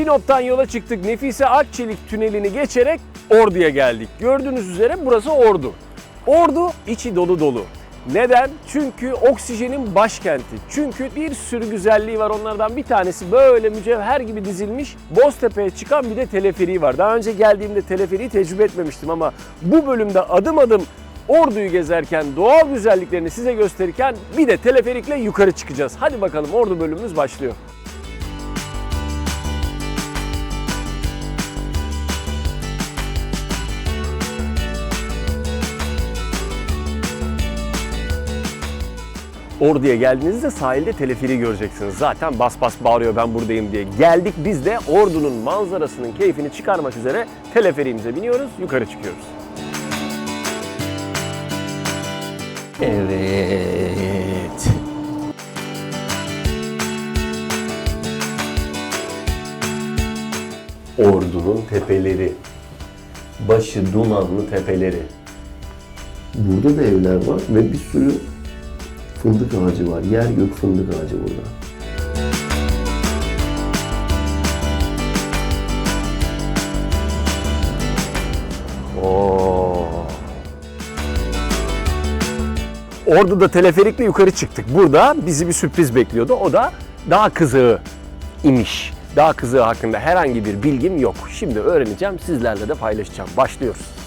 Sinop'tan yola çıktık. Nefise Akçelik tünelini geçerek Ordu'ya geldik. Gördüğünüz üzere burası Ordu. Ordu içi dolu dolu. Neden? Çünkü oksijenin başkenti. Çünkü bir sürü güzelliği var. Onlardan bir tanesi böyle mücevher gibi dizilmiş Boztepe'ye çıkan bir de teleferiği var. Daha önce geldiğimde teleferiği tecrübe etmemiştim ama bu bölümde adım adım Ordu'yu gezerken, doğal güzelliklerini size gösterirken bir de teleferikle yukarı çıkacağız. Hadi bakalım Ordu bölümümüz başlıyor. Ordu'ya geldiğinizde sahilde teleferiği göreceksiniz. Zaten bas bas bağırıyor ben buradayım diye. Geldik biz de Ordu'nun manzarasının keyfini çıkarmak üzere teleferiğimize biniyoruz, yukarı çıkıyoruz. Evet. Ordu'nun tepeleri. Başı dumanlı tepeleri. Burada da evler var ve bir sürü fındık ağacı var. Yer gök fındık ağacı burada. Oo. Ordu'da teleferikle yukarı çıktık. Burada bizi bir sürpriz bekliyordu. O da dağ kızığı imiş. Dağ kızığı hakkında herhangi bir bilgim yok. Şimdi öğreneceğim, sizlerle de paylaşacağım. Başlıyoruz.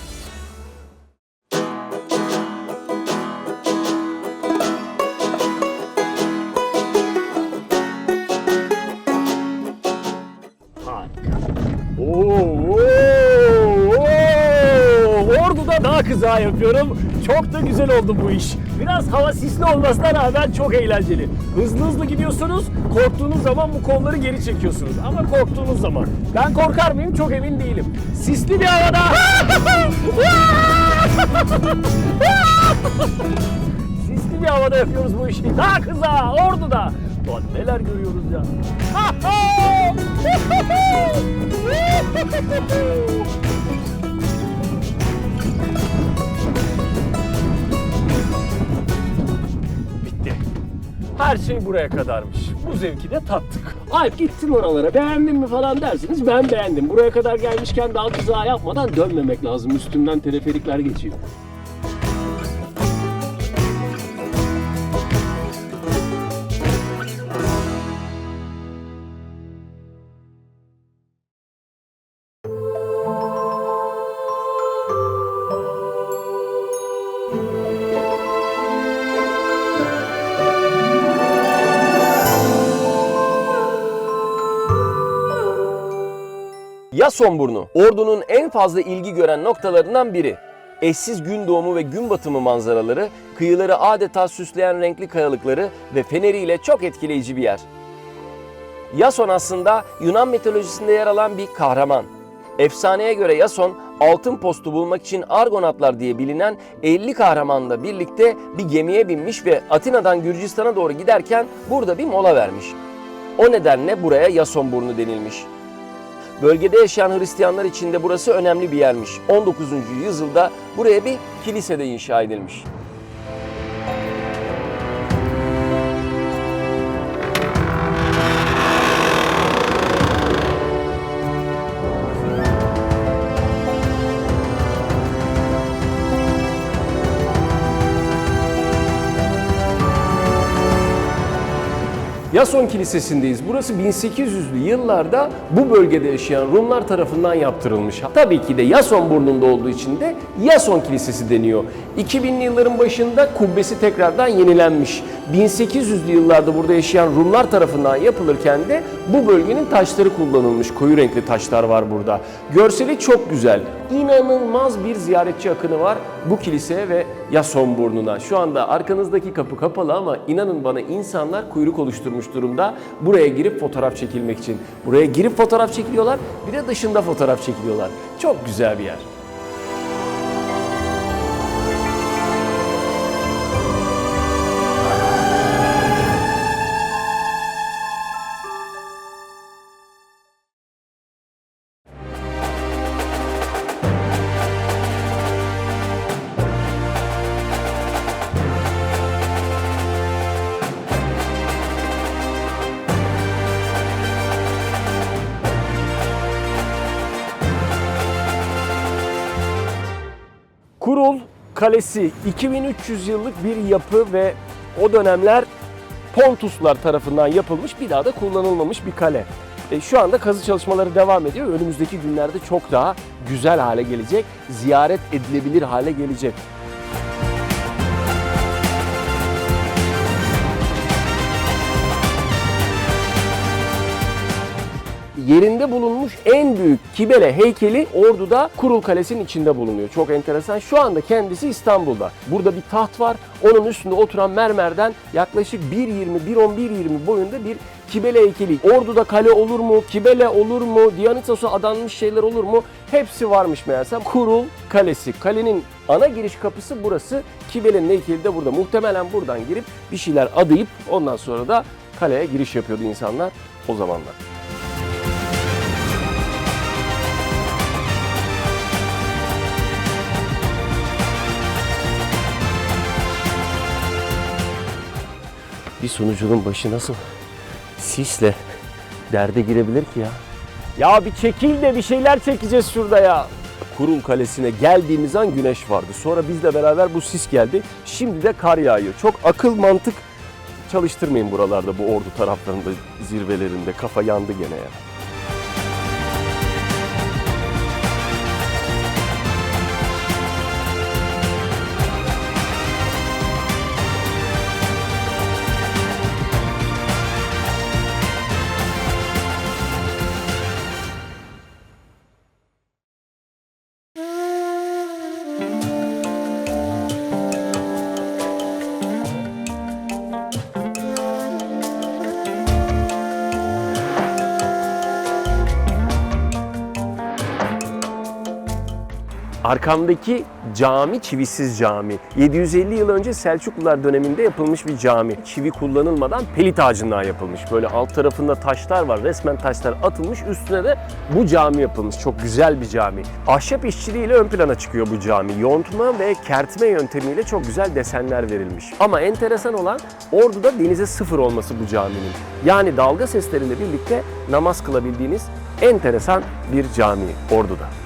Ordu'da dağ kızağı yapıyorum. Çok da güzel oldu bu iş. Biraz hava sisli olmasına rağmen çok eğlenceli. Hızlı hızlı gidiyorsunuz. Korktuğunuz zaman bu kolları geri çekiyorsunuz. Ama korktuğunuz zaman. Ben korkar mıyım? Çok emin değilim. Sisli bir havada. Sisli bir havada yapıyoruz bu işi. Dağ kızağı Ordu'da. Lan neler görüyoruz ya. Her şey buraya kadarmış. Bu zevki de tattık. Alp gittin oralara beğendin mi falan dersiniz ben beğendim. Buraya kadar gelmişken daha kızağı yapmadan dönmemek lazım. Üstünden teleferikler geçiyor. Yasonburnu, Ordu'nun en fazla ilgi gören noktalarından biri. Eşsiz gün doğumu ve gün batımı manzaraları, kıyıları adeta süsleyen renkli kayalıkları ve feneriyle çok etkileyici bir yer. Yason aslında Yunan mitolojisinde yer alan bir kahraman. Efsaneye göre Yason altın postu bulmak için Argonatlar diye bilinen 50 kahramanla birlikte bir gemiye binmiş ve Atina'dan Gürcistan'a doğru giderken burada bir mola vermiş. O nedenle buraya Yasonburnu denilmiş. Bölgede yaşayan Hristiyanlar için de burası önemli bir yermiş. 19. yüzyılda buraya bir kilise de inşa edilmiş. Yason Kilisesi'ndeyiz. Burası 1800'lü yıllarda bu bölgede yaşayan Rumlar tarafından yaptırılmış. Tabii ki de Yason burnunda olduğu için de Yason Kilisesi deniyor. 2000'li yılların başında kubbesi tekrardan yenilenmiş. 1800'lü yıllarda burada yaşayan Rumlar tarafından yapılırken de bu bölgenin taşları kullanılmış. Koyu renkli taşlar var burada. Görseli çok güzel. İnanılmaz bir ziyaretçi akını var bu kiliseye ve Yason burnuna. Şu anda arkanızdaki kapı kapalı ama inanın bana insanlar kuyruk oluşturmuş durumda buraya girip fotoğraf çekilmek için. Buraya girip fotoğraf çekiliyorlar bir de dışında fotoğraf çekiliyorlar. Çok güzel bir yer. Kurul Kalesi 2300 yıllık bir yapı ve o dönemler Pontuslar tarafından yapılmış bir daha da kullanılmamış bir kale. E, şu anda kazı çalışmaları devam ediyor. Önümüzdeki günlerde çok daha güzel hale gelecek, ziyaret edilebilir hale gelecek. Yerinde bulunmuş en büyük Kibele heykeli Ordu'da Kurul Kalesi'nin içinde bulunuyor. Çok enteresan. Şu anda kendisi İstanbul'da. Burada bir taht var. Onun üstünde oturan mermerden yaklaşık 1.20, 1.10, 1.20 boyunda bir Kibele heykeli. Ordu'da kale olur mu? Kibele olur mu? Diyanitos'a adanmış şeyler olur mu? Hepsi varmış meğersem. Kurul Kalesi. Kalenin ana giriş kapısı burası. Kibele'nin heykeli de burada. Muhtemelen buradan girip bir şeyler adayıp ondan sonra da kaleye giriş yapıyordu insanlar o zamanlar. Bir sunucunun başı nasıl sisle derde girebilir ki ya? Ya bir çekil de bir şeyler çekeceğiz şurada ya. Kurul Kalesi'ne geldiğimiz an güneş vardı. Sonra bizle beraber bu sis geldi. Şimdi de kar yağıyor. Çok akıl mantık çalıştırmayın buralarda bu ordu taraflarında zirvelerinde. Kafa yandı gene ya. Arkamdaki cami çivisiz cami. 750 yıl önce Selçuklular döneminde yapılmış bir cami. Çivi kullanılmadan pelit ağacından yapılmış. Böyle alt tarafında taşlar var. Resmen taşlar atılmış. Üstüne de bu cami yapılmış. Çok güzel bir cami. Ahşap işçiliğiyle ön plana çıkıyor bu cami. Yontma ve kertme yöntemiyle çok güzel desenler verilmiş. Ama enteresan olan Ordu'da denize sıfır olması bu caminin. Yani dalga sesleriyle birlikte namaz kılabildiğiniz enteresan bir cami Ordu'da.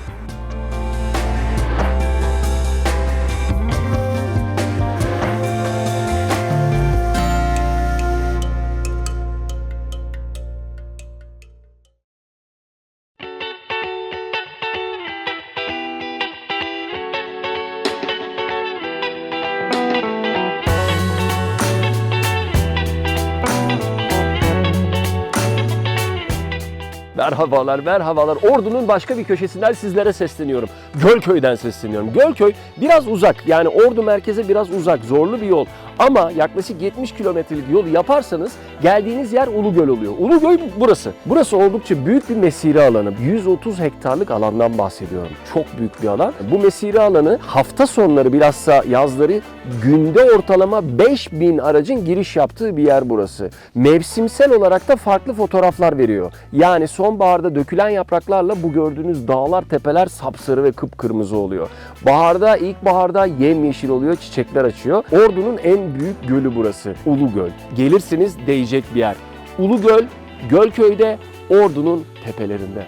Merhabalar, merhabalar. Ordu'nun başka bir köşesinden sizlere sesleniyorum. Gölköy'den sesleniyorum. Gölköy biraz uzak. Yani Ordu merkeze biraz uzak. Zorlu bir yol. Ama yaklaşık 70 kilometrelik yolu yaparsanız geldiğiniz yer Ulugöl oluyor. Ulugöl burası. Burası oldukça büyük bir mesire alanı. 130 hektarlık alandan bahsediyorum. Çok büyük bir alan. Bu mesire alanı hafta sonları bilhassa yazları günde ortalama 5000 aracın giriş yaptığı bir yer burası. Mevsimsel olarak da farklı fotoğraflar veriyor. Yani sonbaharda dökülen yapraklarla bu gördüğünüz dağlar, tepeler sapsarı ve kıpkırmızı oluyor. Baharda, ilkbaharda yemyeşil oluyor, çiçekler açıyor. Ordu'nun en büyük gölü burası. Ulugöl. Gelirsiniz değecek bir yer. Ulugöl, Gölköy'de, Ordu'nun tepelerinde.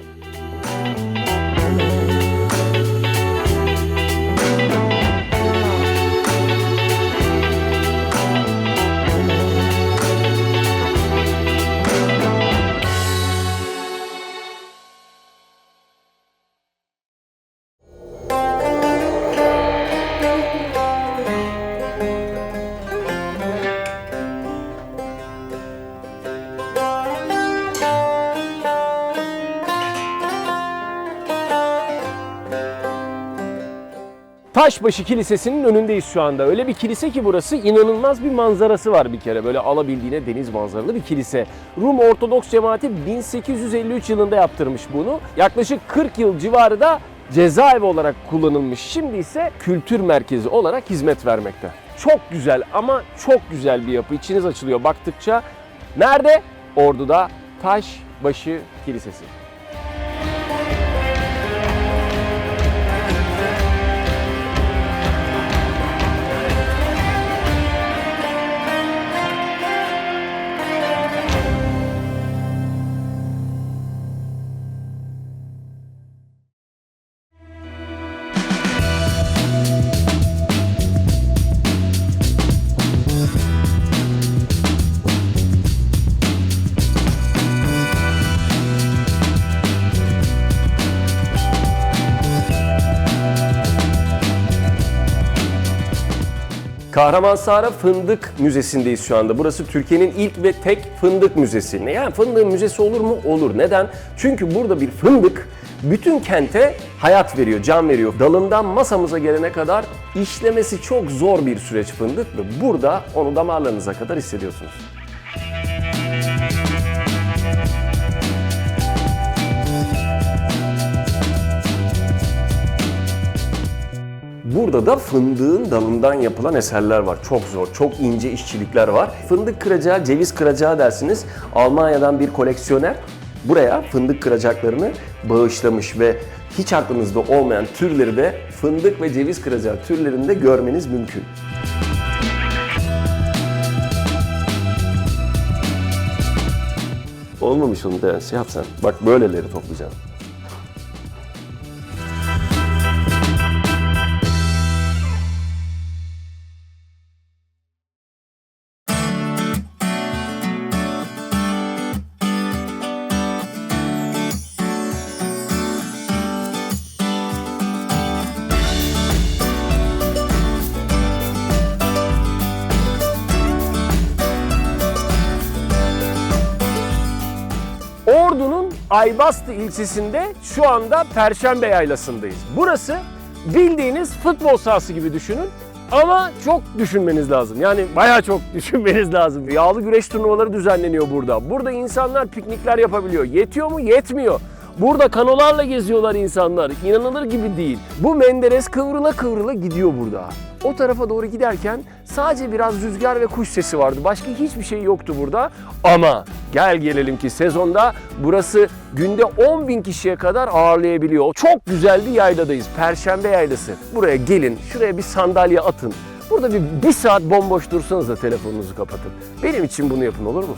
Taşbaşı Kilisesi'nin önündeyiz şu anda. Öyle bir kilise ki burası inanılmaz bir manzarası var bir kere. Böyle alabildiğine deniz manzaralı bir kilise. Rum Ortodoks cemaati 1853 yılında yaptırmış bunu. Yaklaşık 40 yıl civarı da cezaevi olarak kullanılmış. Şimdi ise kültür merkezi olarak hizmet vermekte. Çok güzel ama çok güzel bir yapı. İçiniz açılıyor baktıkça. Nerede? Ordu'da Taşbaşı Kilisesi. Kahramanmaraş Fındık Müzesi'ndeyiz şu anda. Burası Türkiye'nin ilk ve tek fındık müzesi. Ne Yani fındığın müzesi olur mu? Olur. Neden? Çünkü burada bir fındık bütün kente hayat veriyor, can veriyor. Dalından masamıza gelene kadar işlemesi çok zor bir süreç fındık ve burada onu damarlarınıza kadar hissediyorsunuz. Burada da fındığın dalından yapılan eserler var. Çok zor, çok ince işçilikler var. Fındık kıracağı, ceviz kıracağı dersiniz. Almanya'dan bir koleksiyoner buraya fındık kıracaklarını bağışlamış ve hiç aklınızda olmayan türleri de fındık ve ceviz kıracağı türlerinde görmeniz mümkün. Olmamış onu şey yapsan. Bak böyleleri toplayacaksın. Aybastı ilçesinde şu anda Perşembe Yaylası'ndayız. Burası bildiğiniz futbol sahası gibi düşünün. Ama çok düşünmeniz lazım. Yani bayağı çok düşünmeniz lazım. Yağlı güreş turnuvaları düzenleniyor burada. Burada insanlar piknikler yapabiliyor. Yetiyor mu? Yetmiyor. Burada kanolarla geziyorlar insanlar. İnanılır gibi değil. Bu Menderes kıvrıla kıvrıla gidiyor burada. O tarafa doğru giderken sadece biraz rüzgar ve kuş sesi vardı. Başka hiçbir şey yoktu burada. Ama gel gelelim ki sezonda burası günde 10 bin kişiye kadar ağırlayabiliyor. Çok güzel bir yayladayız. Perşembe yaylası. Buraya gelin, şuraya bir sandalye atın. Burada bir, bir saat bomboş dursanız da telefonunuzu kapatın. Benim için bunu yapın olur mu?